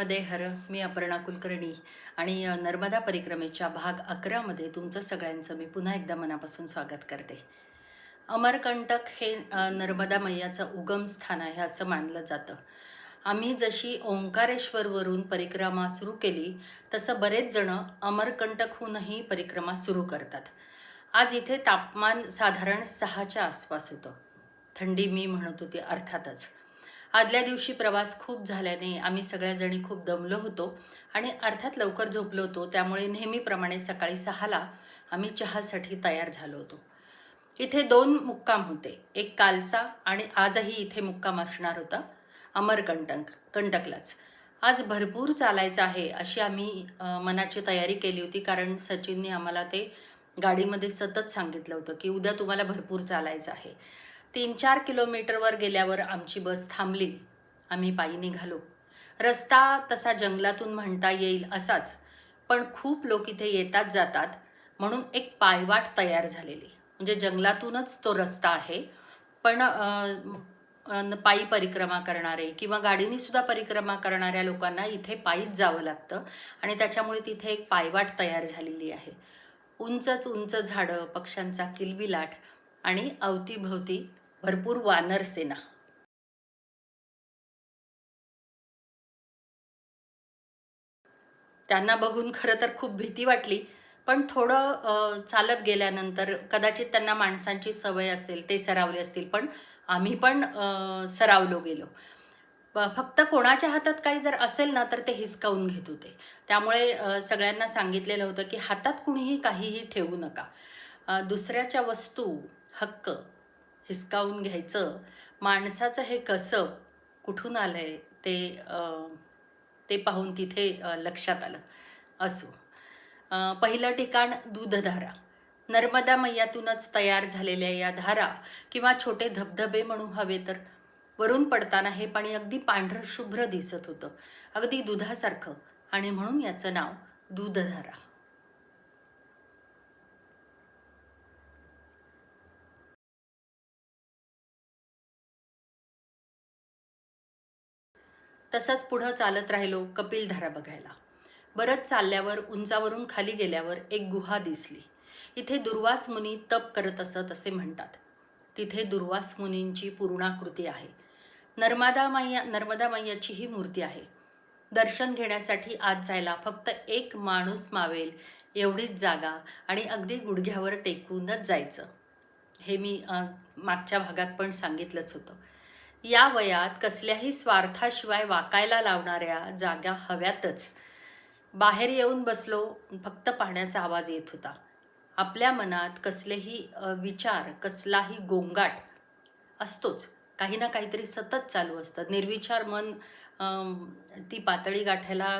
नर्मदे हर मी अपर्णा कुलकर्णी आणि नर्मदा परिक्रमेच्या भाग अकरामध्ये तुमचं सगळ्यांचं मी पुन्हा एकदा मनापासून स्वागत करते. अमरकंटक हे नर्मदा मैयाचं उगमस्थान आहे असं मानलं जातं. आम्ही जशी ओंकारेश्वरवरून परिक्रमा सुरू केली तसं बरेच जणं अमरकंटकहूनही परिक्रमा सुरू करतात. आज इथे तापमान साधारण सहाच्या आसपास होतं. थंडी मी म्हणत होती अर्थातच. आदल्या दिवशी प्रवास खूप झाल्याने आम्ही सगळ्याजणी खूप दमलो होतो आणि अर्थात लवकर झोपलो होतो. त्यामुळे नेहमीप्रमाणे सकाळी सहाला आम्ही चहासाठी तयार झालो होतो. इथे दोन मुक्काम होते. एक कालचा आणि आजही इथे मुक्काम असणार होता. अमरकंटक कंटकलाच. आज भरपूर चालायचं आहे अशी आम्ही मनाची तयारी केली होती. कारण सचिनने आम्हाला ते गाडीमध्ये सतत सांगितलं होतं की उद्या तुम्हाला भरपूर चालायचं आहे. तीन चार किलोमीटरवर गेल्यावर आमची बस थांबली. आम्ही पायी निघालो. रस्ता तसा जंगलातून म्हणता येईल असाच पण खूप लोक इथे येतात जातात म्हणून एक पायवाट तयार झालेली. म्हणजे जंगलातूनच तो रस्ता आहे. पण पायी परिक्रमा करणारे किंवा गाडीने सुद्धा परिक्रमा करणाऱ्या लोकांना इथे पायीच जावं लागतं आणि त्याच्यामुळे तिथे एक पायवाट तयार झालेली आहे. उंचच उंच झाडं पक्ष्यांचा किलबिलाट आणि अवतीभवती भरपूर वानर सेना. त्यांना बघून खरं तर खूप भीती वाटली पण थोडं चालत गेल्यानंतर कदाचित त्यांना माणसांची सवय असेल ते सरावले असतील पण आम्ही पण सरावलो गेलो. फक्त कोणाच्या हातात काही जर असेल ना तर ते हिसकावून घेत होते. त्यामुळे सगळ्यांना सांगितलेलं होतं की हातात कुणीही काहीही ठेवू नका. दुसऱ्याच्या वस्तू हक्क हिसकावून घ्यायचं. माणसाचं हे कसं कुठून आलं आहे ते ते पाहून तिथे लक्षात आलं. असो. पहिलं ठिकाण दूधधारा. नर्मदा मैयातूनच तयार झालेल्या या धारा किंवा छोटे धबधबे म्हणू हवे तर. वरून पडताना हे पाणी अगदी पांढरं शुभ्र दिसत होतं. अगदी दुधासारखं. आणि म्हणून याचं नाव दूधधारा. तसंच पुढं चालत राहिलो कपिलधारा बघायला. बरंच चालल्यावर उंचावरून खाली गेल्यावर एक गुहा दिसली. इथे दुर्वास मुनी तप करत असत असे म्हणतात. तिथे दुर्वास मुनींची पूर्णाकृती आहे. नर्मदा मैया नर्मदा मैयाची ही मूर्ती आहे. दर्शन घेण्यासाठी आत जायला फक्त एक माणूस मावेल एवढीच जागा आणि अगदी गुडघ्यावर टेकूनच जायचं. हे मी मागच्या भागात पण सांगितलंच होतं. या वयात कसल्याही स्वार्थाशिवाय वाकायला लावणाऱ्या जागा हव्यातच. बाहेर येऊन बसलो फक्त पाण्याचा आवाज येत होता. आपल्या मनात कसलेही विचार कसलाही गोंगाट असतोच. काही ना काहीतरी सतत चालू असतं. निर्विचार मन ती पातळी गाठायला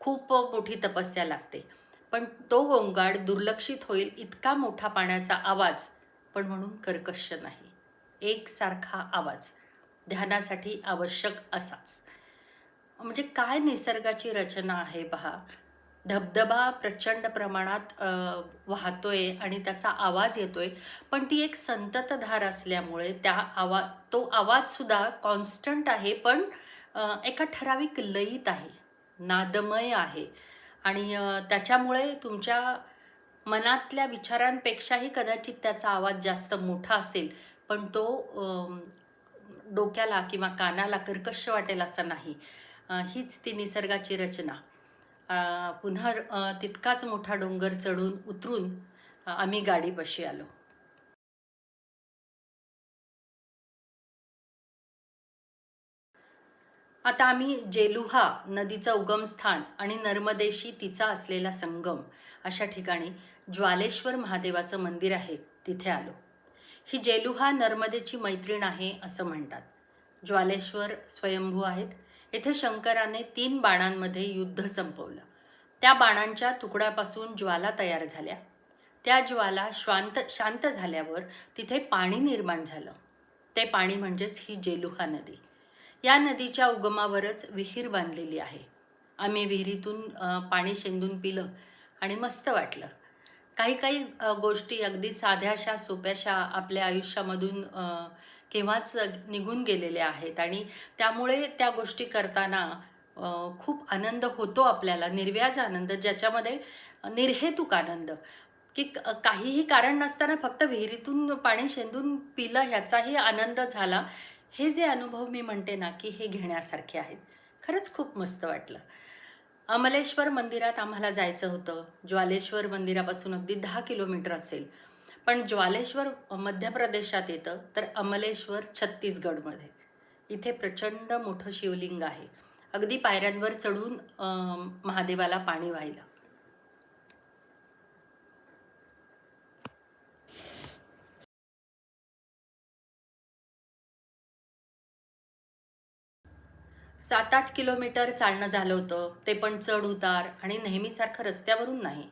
खूप मोठी तपस्या लागते. पण तो गोंगाट दुर्लक्षित होईल इतका मोठा पाण्याचा आवाज पण म्हणून कर्कश नाही. एकसारखा आवाज. ध्यानासाठी आवश्यक असाच. म्हणजे काय निसर्गाची रचना आहे पहा. धबधबा प्रचंड प्रमाणात वाहतोय आणि त्याचा आवाज येतोय. पण ती एक संततधार असल्यामुळे त्या आवा तो आवाजसुद्धा कॉन्स्टंट आहे पण एका ठराविक लयीत आहे. नादमय आहे. आणि त्याच्यामुळे तुमच्या मनातल्या विचारांपेक्षाही कदाचित त्याचा आवाज जास्त मोठा असेल. पण तो डोक्याला किंवा कानाला कर्कश वाटेल असा नाही. हीच ती निसर्गाची रचना. पुन्हा तितकाच मोठा डोंगर चढून उतरून आम्ही गाडीपाशी आलो. आता आम्ही जेलुहा नदीचं उगमस्थान आणि नर्मदेशी तिचा असलेला संगम अशा ठिकाणी ज्वालेश्वर महादेवाचं मंदिर आहे तिथे आलो. ही जेलुहा नर्मदेची मैत्रीण आहे असं म्हणतात. ज्वालेश्वर स्वयंभू आहेत. येथे शंकराने तीन बाणांमध्ये युद्ध संपवलं. त्या बाणांच्या तुकड्यापासून ज्वाला तयार झाल्या. त्या ज्वाला शांत शांत झाल्यावर तिथे पाणी निर्माण झालं. ते पाणी म्हणजेच ही जेलुहा नदी. या नदीच्या उगमावरच विहीर बांधलेली आहे. आम्ही विहिरीतून पाणी शेंदून पिलं आणि मस्त वाटलं. काही काही गोष्टी अगदी साध्याशा सोप्याशा आपल्या आयुष्यामधून केव्हाच निघून गेलेल्या आहेत. आणि त्यामुळे त्या गोष्टी करताना खूप आनंद होतो आपल्याला निर्व्याज आनंद ज्याच्यामध्ये निर्हेतुक आनंद. की काहीही कारण नसताना फक्त विहिरीतून पाणी शेंदून पिलं ह्याचाही आनंद झाला. हे जे अनुभव मी म्हणते ना की हे घेण्यासारखे आहेत. खरंच खूप मस्त वाटलं. अमलेश्वर मंदिरात आम्हाला जायचं होतं. ज्वालेश्वर मंदिरापासून अगदी दहा किलोमीटर असेल. पण ज्वालेश्वर मध्य प्रदेशात येतं तर अमलेश्वर छत्तीसगडमध्ये. इथे प्रचंड मोठं शिवलिंग आहे. अगदी पायऱ्यांवर चढून महादेवाला पाणी वाहिलं. सात आठ किलोमीटर चालणं झालं होतं. ते पण चढ उतार आणि नेहमीसारखं रस्त्यावरून नाही.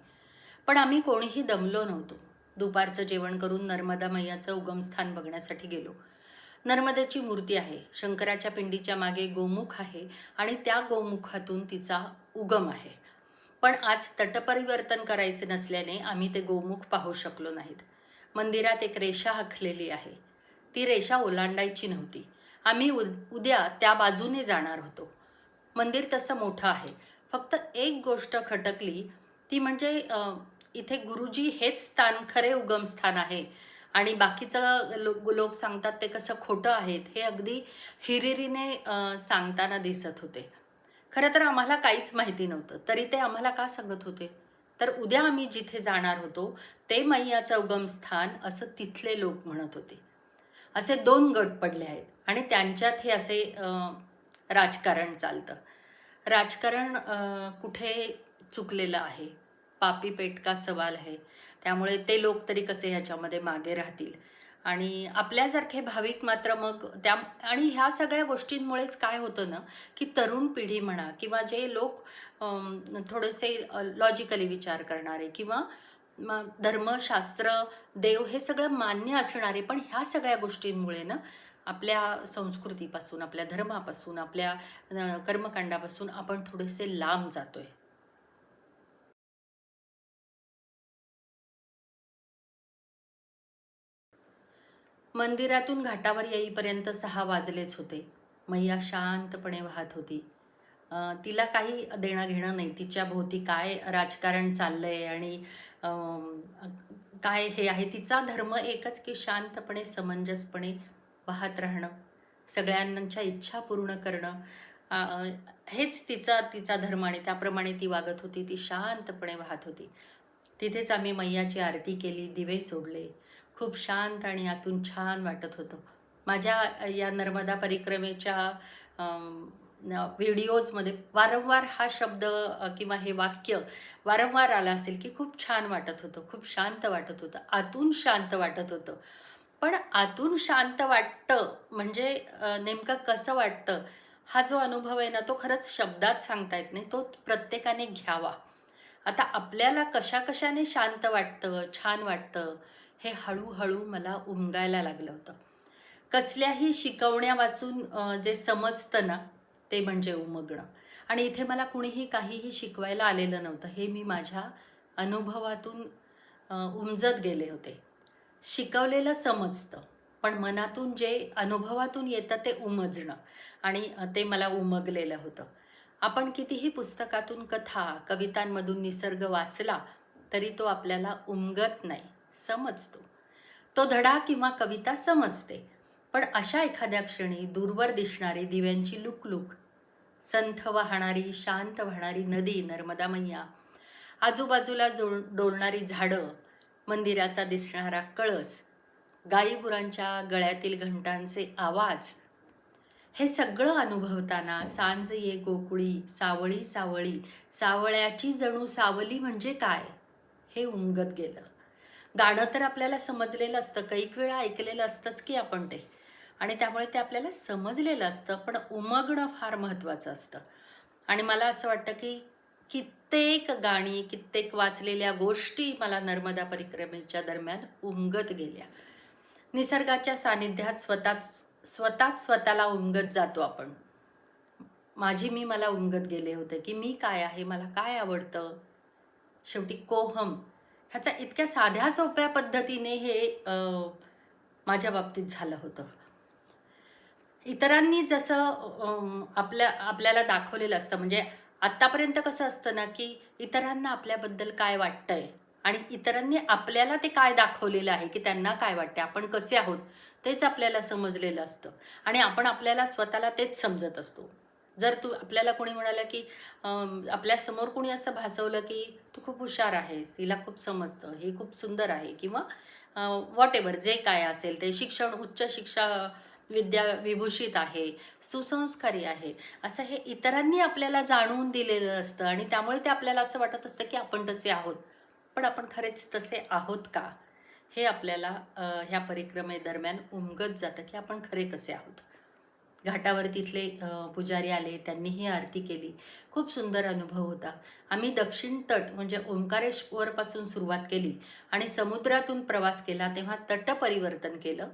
पण आम्ही कोणीही दमलो नव्हतो. दुपारचं जेवण करून नर्मदा मैयाचं उगमस्थान बघण्यासाठी गेलो. नर्मदेची मूर्ती आहे. शंकराच्या पिंडीच्या मागे गोमुख आहे आणि त्या गोमुखातून तिचा उगम आहे. पण आज तटपरिवर्तन करायचे नसल्याने आम्ही ते गोमुख पाहू शकलो नाहीत. मंदिरात एक रेषा आखलेली आहे. ती रेषा ओलांडायची नव्हती. आम्ही उ उद्या त्या बाजूने जाणार होतो. मंदिर तसं मोठं आहे. फक्त एक गोष्ट खटकली ती म्हणजे इथे गुरुजी हेच स्थान खरे उगमस्थान आहे. आणि बाकीचं लो लोक सांगतात ते कसं खोटं आहेत हे अगदी हिरिरीने सांगताना दिसत होते. खरं तर आम्हाला काहीच माहिती नव्हतं. तरी ते आम्हाला का सांगत होते? तर उद्या आम्ही जिथे जाणार होतो ते मैयाचं उगमस्थान असं तिथले लोक म्हणत होते. असे दोन गट पडले आहेत आणि त्यांच्यात हे असे राजकारण चालतं. राजकारण कुठे चुकलेलं आहे? पापी पेट का सवाल आहे? त्यामुळे ते लोक तरी कसे ह्याच्यामध्ये मागे राहतील? आणि आपल्यासारखे भाविक मात्र मग त्या आणि ह्या सगळ्या गोष्टींमुळेच काय होतं ना की तरुण पिढी म्हणा किंवा जे लोक थोडेसे लॉजिकली विचार करणारे किंवा धर्मशास्त्र देव हे सगळं मान्य असणारे पण ह्या सगळ्या गोष्टींमुळे ना आपल्या संस्कृतीपासून आपल्या धर्मापासून आपल्या कर्मकांडापासून आपण थोडेसे लांब जातोय. मंदिरातून घाटावर येईपर्यंत सहा वाजलेच होते. मैया शांतपणे वाहत होती. अं, तिला काही देणं घेणं नाही. तिच्या भोवती काय राजकारण चाललंय आणि काय हे आहे तिचा धर्म एकच की शांतपणे समंजसपणे वाहत राहणं सगळ्यांच्या इच्छा पूर्ण करणं. हेच तिचा तिचा धर्म आणि त्याप्रमाणे ती वागत होती ती शांतपणे वाहत होती. तिथेच आम्ही मैयाची आरती केली दिवे सोडले. खूप शांत आणि आतून छान वाटत होतं. माझ्या या नर्मदा परिक्रमेच्या व्हिडिओजमध्ये वारंवार हा शब्द किंवा हे वाक्य वारंवार आलं असेल की खूप छान वाटत होतं खूप शांत वाटत होतं आतून शांत वाटत होतं. पण आतून शांत वाटतं म्हणजे नेमकं कसं वाटतं? हा जो अनुभव आहे ना तो खरंच शब्दात सांगता येत नाही तो प्रत्येकाने घ्यावा. आता आपल्याला कशा कशाने शांत वाटतं छान वाटतं हे हळूहळू मला उमगायला लागलं होतं. कसल्याही शिकवण्या वाचून जे समजतं ना ते म्हणजे उमगणं. आणि इथे मला कुणीही काहीही शिकवायला आलेलं नव्हतं. हे मी माझ्या अनुभवातून उमजत गेले होते. शिकवलेलं समजतं पण मनातून जे अनुभवातून येतं ते उमजणं. आणि ते मला उमगलेलं होतं. आपण कितीही पुस्तकातून कथा कवितांमधून निसर्ग वाचला तरी तो आपल्याला उमगत नाही समजतो. तो धडा किंवा कविता समजते. पण अशा एखाद्या क्षणी दूरवर दिसणारी दिव्यांची लुकलुक संथ वाहणारी शांत वाहणारी नदी नर्मदा मैया आजूबाजूला जोड डोलणारी झाडं मंदिराचा दिसणारा कळस गाईगुरांच्या गळ्यातील घंटांचे आवाज हे सगळं अनुभवताना सांज ये गोकुळी सावळी सावळी सावळ्याची जणू सावली म्हणजे काय? हे उमगत गेलं. गाणं तर आपल्याला समजलेलं असतं कैक वेळा ऐकलेलं असतंच की आपण ते. आणि त्यामुळे ते आपल्याला समजलेलं असतं पण उमगणं फार महत्त्वाचं असतं. आणि मला असं वाटतं की कित्येक गाणी कित्येक वाचलेल्या गोष्टी मला नर्मदा परिक्रमेच्या दरम्यान उमगत गेल्या. निसर्गाच्या सानिध्यात स्वतःच स्वतःच स्वतःला उमगत जातो आपण. माझी मी मला उमगत गेले होते की मी काय आहे मला काय आवडतं? शेवटी कोहम ह्याचा इतक्या साध्या सोप्या पद्धतीने हे माझ्या बाबतीत झालं होतं. इतरांनी जसं आपल्या आपल्याला दाखवलेलं असतं म्हणजे आत्तापर्यंत कसं असतं ना की इतरांना आपल्याबद्दल काय वाटतंय आणि इतरांनी आपल्याला ते काय दाखवलेलं आहे की त्यांना काय वाटते आपण कसे आहोत तेच आपल्याला समजलेलं असतं. आणि आपण आपल्याला स्वतःला तेच समजत असतो. जर तू आपल्याला कोणी म्हणालं की आपल्यासमोर कोणी असं भासवलं की तू खूप हुशार आहेस हिला खूप समजतं हे खूप सुंदर आहे किंवा वॉट एव्हर जे काय असेल ते शिक्षण उच्च शिक्षा विद्या विभूषित आहे सुसंस्कारी आहे असं हे इतरांनी आपल्याला जाणवून दिलेलं असतं आणि त्यामुळे ते आपल्याला असं वाटत असतं की आपण तसे आहोत. पण आपण खरेच तसे आहोत का? हे आपल्याला ह्या परिक्रमेदरम्यान उमगत जातं की आपण खरे कसे आहोत. घाटावर तिथले पुजारी आले त्यांनीही आरती केली. खूप सुंदर अनुभव होता. आम्ही दक्षिण तट म्हणजे ओंकारेश्वरपासून सुरुवात केली आणि समुद्रातून प्रवास केला तेव्हा तट परिवर्तन केलं.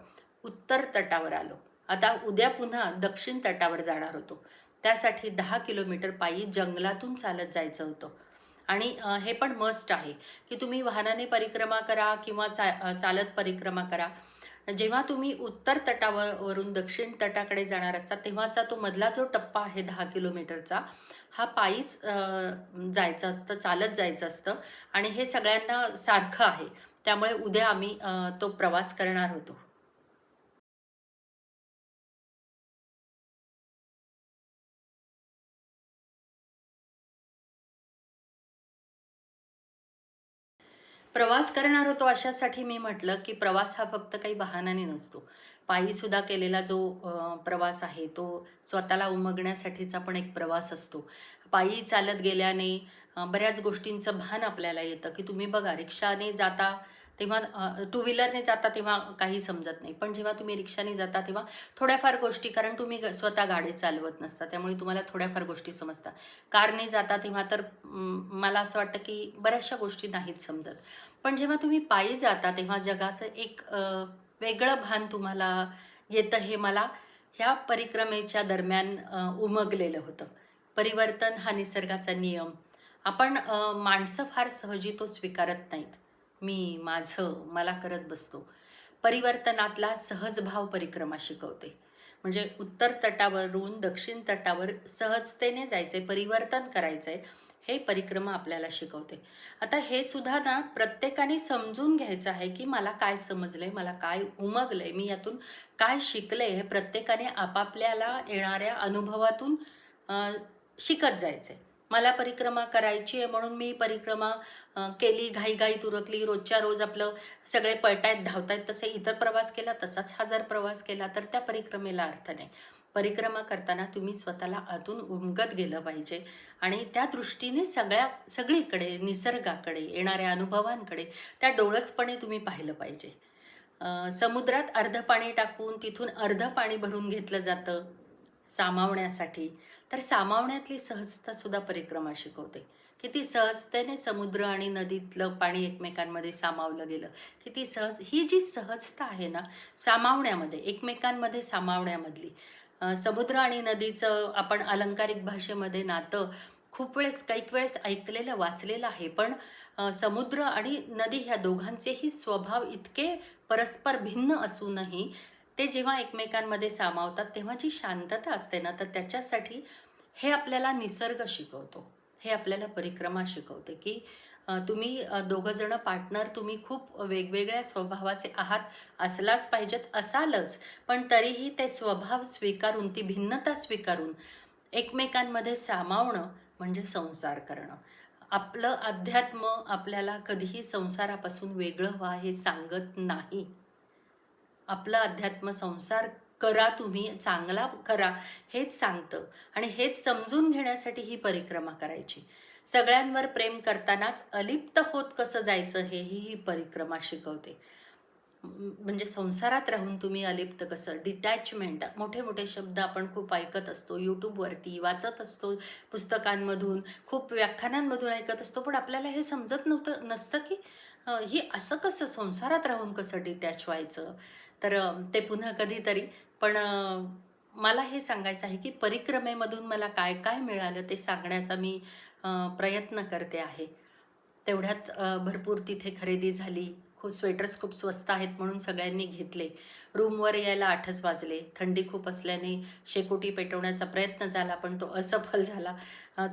उत्तर तटावर आलो. आता उद्या पुन्हा दक्षिण तटावर जाणार होतो. त्यासाठी दहा किलोमीटर पायी जंगलातून चालत जायचं होतं. आणि हे पण मस्ट आहे की तुम्ही वाहनाने परिक्रमा करा किंवा चा चालत परिक्रमा करा. जेव्हा तुम्ही उत्तर तटावरून दक्षिण तटाकडे जाणार असता तेव्हाचा तो मधला जो टप्पा आहे दहा किलोमीटरचा हा पायीच जायचं असतं चालत जायचं असतं. आणि हे सगळ्यांना सारखं आहे. त्यामुळे उद्या आम्ही तो प्रवास करणार होतो. प्रवास करणार होतो अशासाठी मी म्हटलं की प्रवास हा फक्त काही बहानाने नसतो. पायीसुद्धा केलेला जो प्रवास आहे तो स्वतःला उमगण्यासाठीचा पण एक प्रवास असतो. पायी चालत गेल्याने बऱ्याच गोष्टींचं भान आपल्याला येतं की तुम्ही बघा रिक्षाने जाता तेव्हा टू व्हीलरने जाता तेव्हा काही समजत नाही. पण जेव्हा तुम्ही रिक्षाने जाता तेव्हा थोड्याफार गोष्टी कारण तुम्ही ग- स्वतः गाडी चालवत नसता त्यामुळे तुम्हाला थोड्याफार गोष्टी समजतात. कारने जाता तेव्हा तर मला असं वाटतं की बऱ्याचशा गोष्टी नाहीत समजत. पण जेव्हा तुम्ही पायी जाता तेव्हा जगाचं एक वेगळं भान तुम्हाला येतं हे मला ह्या परिक्रमेच्या दरम्यान उमगलेलं होतं. परिवर्तन हा निसर्गाचा नियम. आपण माणसं फार सहजी तो स्वीकारत नाहीत. मी माझं मला करत बसतो. परिवर्तनातला सहजभाव परिक्रमा शिकवते. म्हणजे उत्तर तटावरून दक्षिण तटावर सहजतेने जायचंय परिवर्तन करायचं आहे हे परिक्रमा आपल्याला शिकवते. आता हे सुद्धा ना प्रत्येकाने समजून घ्यायचं आहे की मला काय समजलंय मला काय उमगलंय मी यातून काय शिकले हे प्रत्येकाने आपापल्याला येणाऱ्या अनुभवातून शिकत जायचं आहे मला परिक्रमा करायची आहे म्हणून मी परिक्रमा केली घाईघाई तुरकली. रोजच्या रोज आपलं सगळे पळतायत धावतायत तसे इतर प्रवास केला तसाच हा जर प्रवास केला तर त्या परिक्रमेला अर्थ नाही. परिक्रमा करताना तुम्ही स्वतःला आतून उमगत गेलं पाहिजे आणि त्या दृष्टीने सगळ्या सगळीकडे निसर्गाकडे येणाऱ्या अनुभवांकडे त्या डोळसपणे तुम्ही पाहिलं पाहिजे. समुद्रात अर्ध पाणी टाकून तिथून अर्ध पाणी भरून घेतलं जातं. सामावण्यासाठी तर सामावण्यातली सहजता सुद्धा परिक्रमा शिकवते. किती सहजतेने समुद्र आणि नदीतलं पाणी एकमेकांमध्ये सामावलं गेलं. किती सहज ही जी सहजता आहे ना सामावण्यामध्ये एकमेकांमध्ये सामावण्यामधली समुद्र आणि नदीचं आपण अलंकारिक भाषेमध्ये नातं खूप वेळेस कैक वेळेस ऐकलेलं वाचलेलं आहे. पण समुद्र आणि नदी ह्या दोघांचेही स्वभाव इतके परस्पर भिन्न असूनही ते जेव्हा एकमेकांमध्ये सामावतात तेव्हा जी शांतता असते ना तर त्याच्यासाठी हे आपल्याला निसर्ग शिकवतो. हे आपल्याला परिक्रमा शिकवते की तुम्ही दोघंजणं पार्टनर तुम्ही खूप वेगवेगळ्या स्वभावाचे आहात असलाच पाहिजेत असालच. पण तरीही ते स्वभाव स्वीकारून ती भिन्नता स्वीकारून एकमेकांमध्ये सामावणं म्हणजे संसार करणं. आपलं अध्यात्म आपल्याला कधीही संसारापासून वेगळं व्हा हे सांगत नाही. आपला अध्यात्म संसार करा तुम्ही चांगला करा हेच सांगतं. आणि हेच समजून घेण्यासाठी ही परिक्रमा करायची. सगळ्यांवर प्रेम करतानाच अलिप्त होत कसं जायचं हेही ही परिक्रमा शिकवते. म्हणजे संसारात राहून तुम्ही अलिप्त कसं? डिटॅचमेंट मोठे मोठे शब्द आपण खूप ऐकत असतो यूट्यूबवरती वाचत असतो पुस्तकांमधून खूप व्याख्यानांमधून ऐकत असतो पण आपल्याला हे समजत नव्हतं नसतं की ही असं कसं संसारात राहून कसं डिटॅच व्हायचं? तर ते पुन्हा कधीतरी. पण मला हे सांगायचं आहे की परिक्रमेमधून मला काय काय मिळालं ते सांगण्याचा मी प्रयत्न करते आहे. तेवढ्यात भरपूर तिथे खरेदी झाली. खूप स्वेटर्स खूप स्वस्त आहेत म्हणून सगळ्यांनी घेतले. रूमवर यायला आठच वाजले. थंडी खूप असल्याने शेकोटी पेटवण्याचा प्रयत्न झाला पण तो असफल झाला.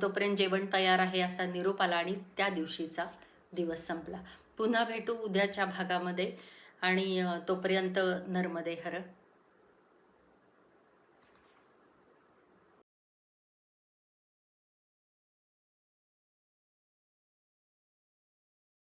तोपर्यंत जेवण तयार आहे असा निरोप आला आणि त्या दिवशीचा दिवस संपला. पुन्हा भेटू उद्याच्या भागामध्ये. आणि तोपर्यंत नर्मदे हर.